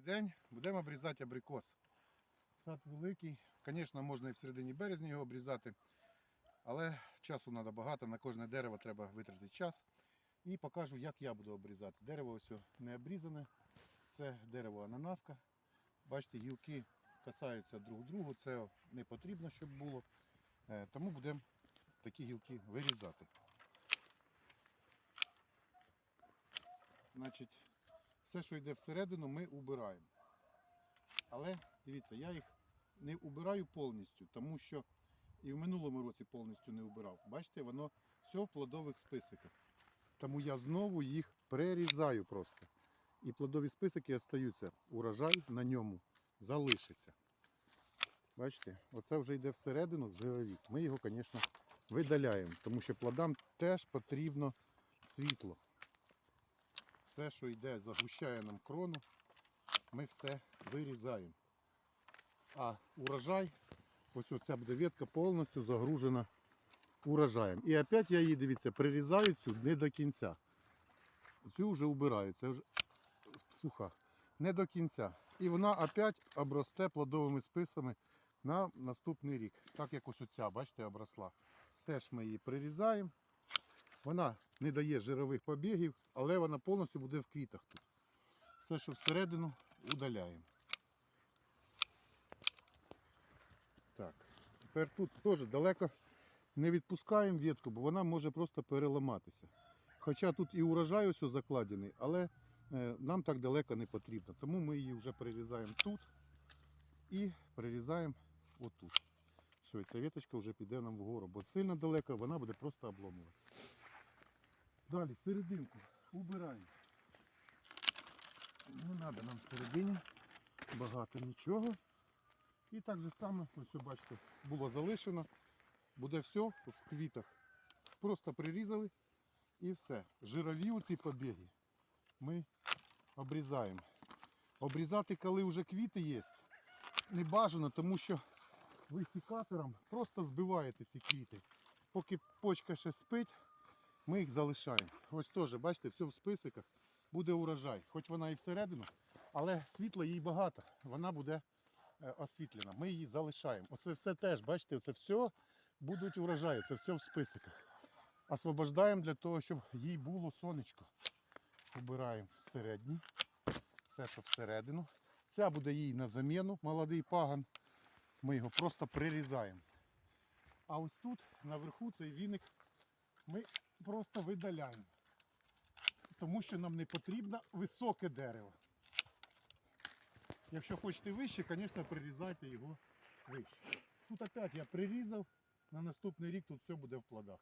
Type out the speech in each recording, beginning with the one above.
Добрий день. Будемо обрізати абрикос. Сад великий. Звісно, можна і в середині березня його обрізати, але часу треба багато, на кожне дерево треба витратити час. І покажу, як я буду обрізати. Дерево ось не обрізане. Це дерево ананаска. Бачите, гілки касаються друг другу, це не потрібно, щоб було. Е, Тому будемо такі гілки вирізати. Значить, все, що йде всередину, ми убираємо. Але дивіться, я їх не убираю повністю, тому що і в минулому році повністю не убирав. Бачите, воно все в плодових списиках. Тому я знову їх перерізаю просто. І плодові списики остаються. Урожай на ньому залишиться. Бачите, оце вже йде всередину жировік. Ми його, звісно, видаляємо, тому що плодам теж потрібно світло. Все, що йде, загущає нам крону, ми все вирізаємо. А урожай, ось оця буде повністю загружена урожаєм. І опять я її, дивіться, прирізаю цю не до кінця. Цю вже убираю, це вже суха. Не до кінця. І вона опять обросте плодовими списами на наступний рік. Так як ось оця, бачите, обросла. Теж ми її прирізаємо. Вона не дає жирових побігів, але вона повністю буде в квітах тут. Все, що всередину, удаляємо. Так. Тепер тут теж далеко не відпускаємо ветку, бо вона може просто переламатися. Хоча тут і урожай ось закладений, але е, нам так далеко не потрібно. Тому ми її вже прирізаємо тут і прирізаємо отут. Все, ця веточка вже піде нам вгору, бо сильно далеко вона буде просто обломуватися. Далі серединку убираємо. Не треба нам всередині багато нічого. І так же само, ось бачите, було залишено. Буде все в квітах. Просто прирізали і все. Жирові оці побіги ми обрізаємо. Обрізати, коли вже квіти є, не бажано, тому що ви секатором просто збиваєте ці квіти. Поки почка ще спить, ми їх залишаємо. Ось теж, бачите, все в списиках буде урожай. Хоч вона і всередину, але світла їй багато, вона буде е, освітлена. Ми її залишаємо. Оце все теж, бачите, це все будуть урожаї, це все в списиках. Освобождаємо для того, щоб їй було сонечко. Убираємо всередні. Все, що всередину. Ця буде їй на заміну, молодий паган. Ми його просто прирізаємо. А ось тут наверху цей віник ми просто видаляємо. Тому що нам не потрібно високе дерево. Якщо хочете вище, звісно, прирізайте його вище. Тут опять я прирізав, на наступний рік тут все буде в плодах.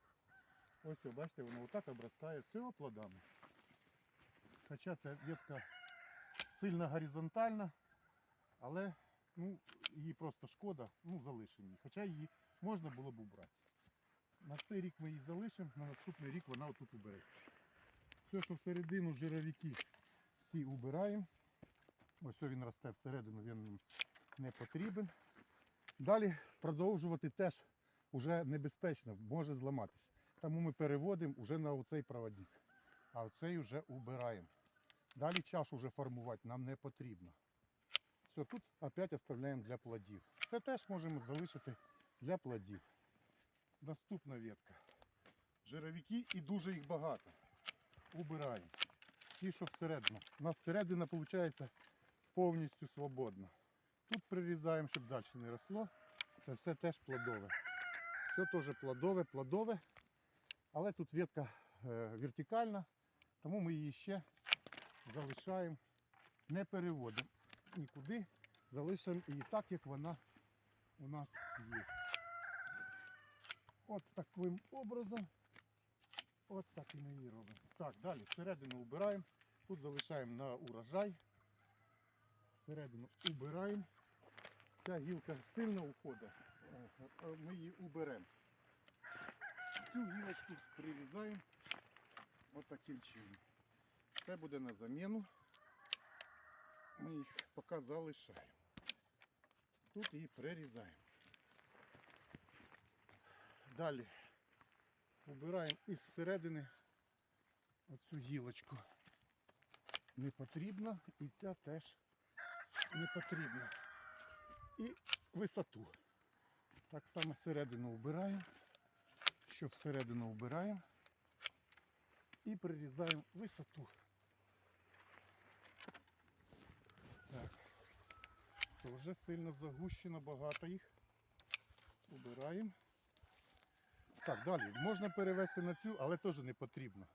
Ось, бачите, воно отак обростає все плодами. Хоча ця ветка сильно горизонтальна, але ну, її просто шкода, ну залишимо її. Хоча її можна було б убрати. На цей рік ми її залишимо, на наступний рік вона отут убереться. Все, що всередину жировики всі убираємо. Ось він росте всередину, він нам не потрібен. Далі продовжувати теж вже небезпечно, може зламатися. Тому ми переводимо вже на оцей проводник. А оцей вже убираємо. Далі чашу вже формувати нам не потрібно. Все, тут опять оставляємо для плодів. Це теж можемо залишити для плодів. Наступна ветка. Жировики і дуже їх багато. Убираємо. Ті, що всередину. У нас середина виходить повністю свободна. Тут прирізаємо, щоб далі не росло. Це все теж плодове. Все теж плодове, плодове. Але тут ветка е, вертикальна, тому ми її ще залишаємо, не переводимо нікуди. Залишимо її так, як вона у нас є. От таким образом. От так і ми її робимо. Так, далі всередину убираємо. Тут залишаємо на урожай. Всередину убираємо. Ця гілка сильно уходить. Е, е, Ми її уберемо. Цю гілочку прирізаємо от таким чином. Це буде на заміну. Ми їх поки залишаємо. Тут її прирізаємо. Далі убираємо із середини оцю гілочку. Не потрібно і ця теж не потрібно. І висоту. Так само всередину вбираємо. Що всередину вбираємо. І прирізаємо висоту. Так. Це вже сильно загущено, багато їх. Убираємо. Так, далі. Можна перевести на цю, але теж не потрібно.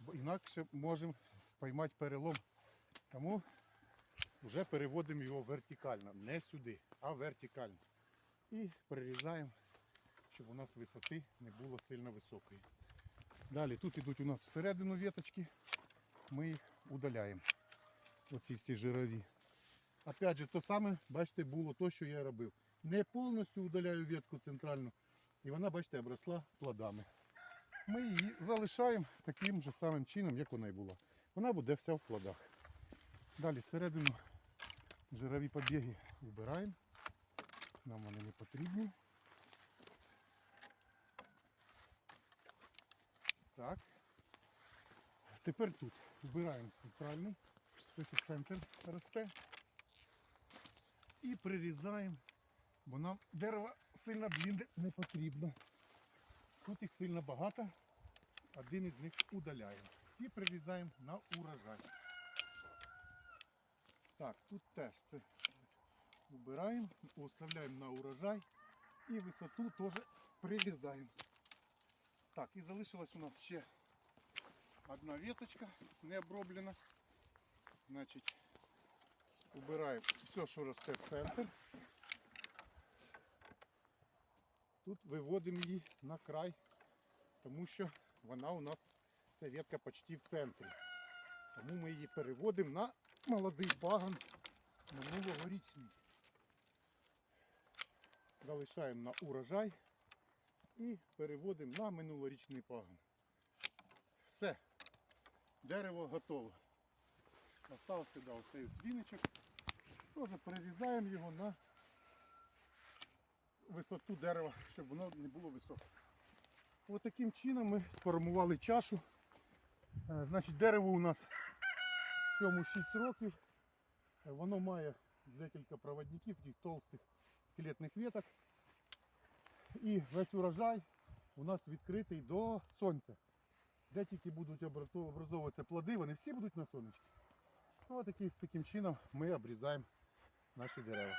Бо інакше можемо поймати перелом. Тому вже переводимо його вертикально. Не сюди, а вертикально. І перерізаємо, щоб у нас висоти не було сильно високої. Далі тут йдуть у нас всередину віточки. Ми їх удаляємо. Оці всі жирові. Опять же, то саме, бачите, було то, що я робив. Не повністю удаляю ветку центральну. І вона, бачите, обросла плодами. Ми її залишаємо таким же самим чином, як вона і була. Вона буде вся в плодах. Далі всередину жирові побіги вбираємо. Нам вони не потрібні. Так. Тепер тут вбираємо центральний, ось центр росте. І прирізаємо, бо нам дерева сильно длинне не потрібно. Тут їх сильно багато, один із них удаляємо. Всі прирізаємо на урожай. Так, тут теж це убираємо, оставляємо на урожай і висоту теж прирізаємо. Так, і залишилась у нас ще одна веточка не оброблена. Значить, убираємо все, що росте в центр. Тут виводимо її на край, тому що вона у нас, ця ветка почти в центрі. Тому ми її переводимо на молодий пагон минулогорічний. Залишаємо на урожай і переводимо на минулорічний пагон. Все, дерево готове. Остався да, оцей ось віничок. Теж перерізаємо його на висоту дерева, щоб воно не було високе. Ось таким чином ми сформували чашу. Е, Значить, дерево у нас в цьому 6 років. Е, Воно має декілька проводників, таких толстих скелетних веток. І весь урожай у нас відкритий до сонця. Де тільки будуть образовуватися плоди, вони всі будуть на сонечку. Ну, таким, таким чином ми обрізаємо наші дерева.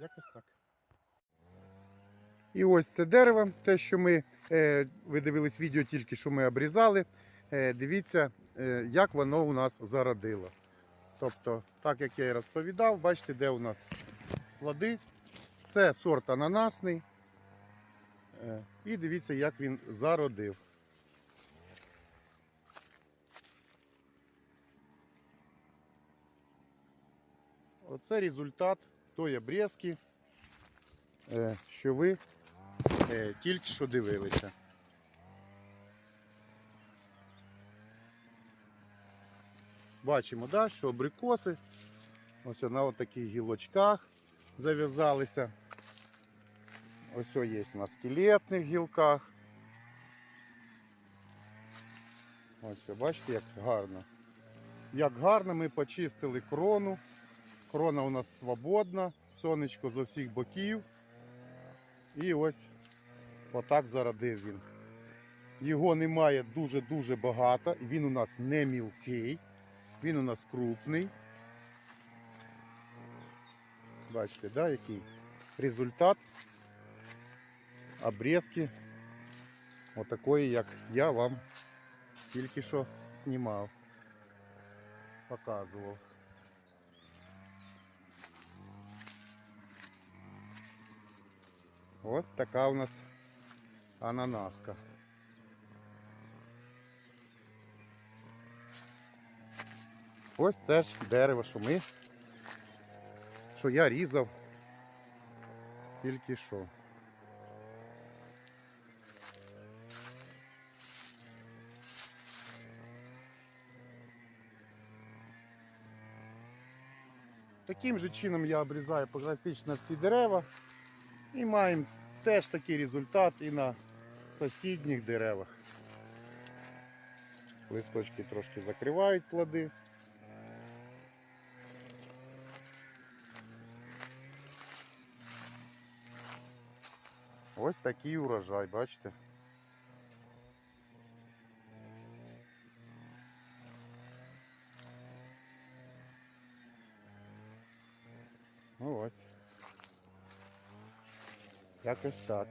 Якось так. І ось це дерево, те, що ми е, ви дивились відео тільки що ми обрізали. Е, дивіться, е, як воно у нас зародило. Тобто, так як я і розповідав, бачите, де у нас плоди. Це сорт ананасний. І дивіться, як він зародив. Оце результат тої обрізки, що ви е, тільки що дивилися. Бачимо, да, що абрикоси ось на таких гілочках зав'язалися. Ось є на скелетних гілках. Ось, бачите, як гарно. Як гарно ми почистили крону. Крона у нас свободна, сонечко з усіх боків. І ось отак зародив він. Його немає дуже-дуже багато. Він у нас не мілкий, він у нас крупний. Бачите, да, який результат обрізки отакої, як я вам тільки що знімав, показував. Ось така у нас ананаска. Ось це ж дерево, що ми, що я різав тільки що. Таким же чином я обрізаю практично всі дерева. І маємо теж такий результат і на сусідніх деревах. Листочки трошки закривають плоди. Ось такий урожай, бачите? Ну, ось. Якось так.